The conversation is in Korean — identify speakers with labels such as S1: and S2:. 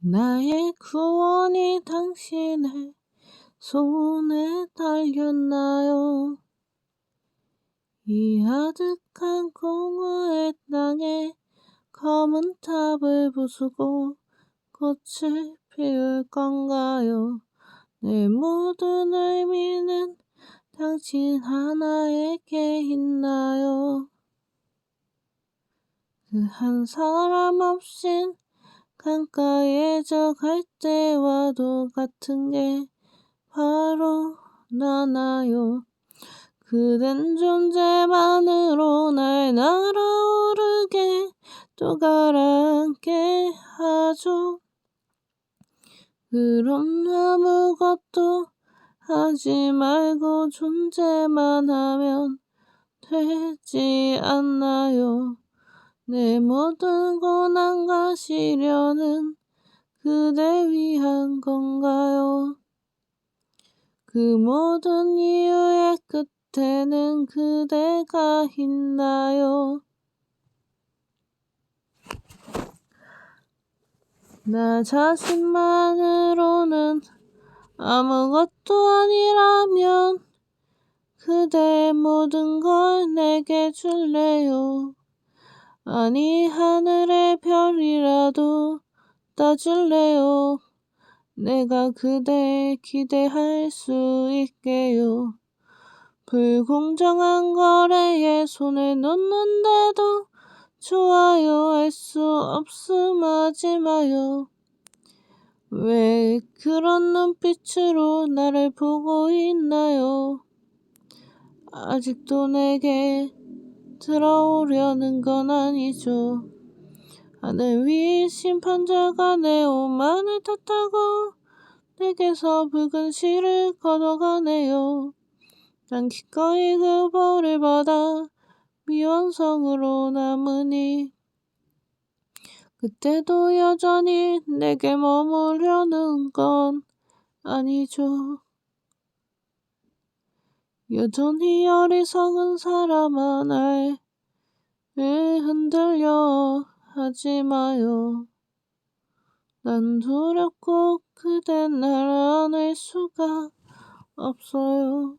S1: 나의 구원이 당신의 손에 달렸나요? 이 아득한 공허의 땅에 검은 탑을 부수고 꽃을 피울 건가요? 내 모든 의미는 당신 하나에게 있나요? 그 한 사람 없인 강가에 저 갈대와도 같은 게 바로 나나요. 그댄 존재만으로 날 날아오르게 또 가라앉게 하죠. 그럼 아무것도 하지 말고 존재만 하면 되지 않나요? 내 모든 고난과 시련은 그대 위한 건가요? 그 모든 이유의 끝에는 그대가 있나요? 나 자신만으로는 아무것도 아니라면 그대 모든 걸 내게 줄래요. 아니 하늘의 별이 라도 따줄래요. 내가 그대 기대할 수 있게요. 불공정한 거래에 손을 놓는데도 좋아요 할 수 없음 하지 마요. 왜 그런 눈빛으로 나를 보고 있나요? 아직도 내게 들어오려는 건 아니죠. 하늘 위 심판자가 내 옷만을 탓하고 내게서 붉은 실을 걷어가네요. 난 기꺼이 그 벌을 받아 미완성으로 남으니 그때도 여전히 내게 머무려는 건 아니죠. 여전히 어리석은 사람아 날 흔들려 하지 마요. 난 두렵고 그댄 날 안을 수가 없어요.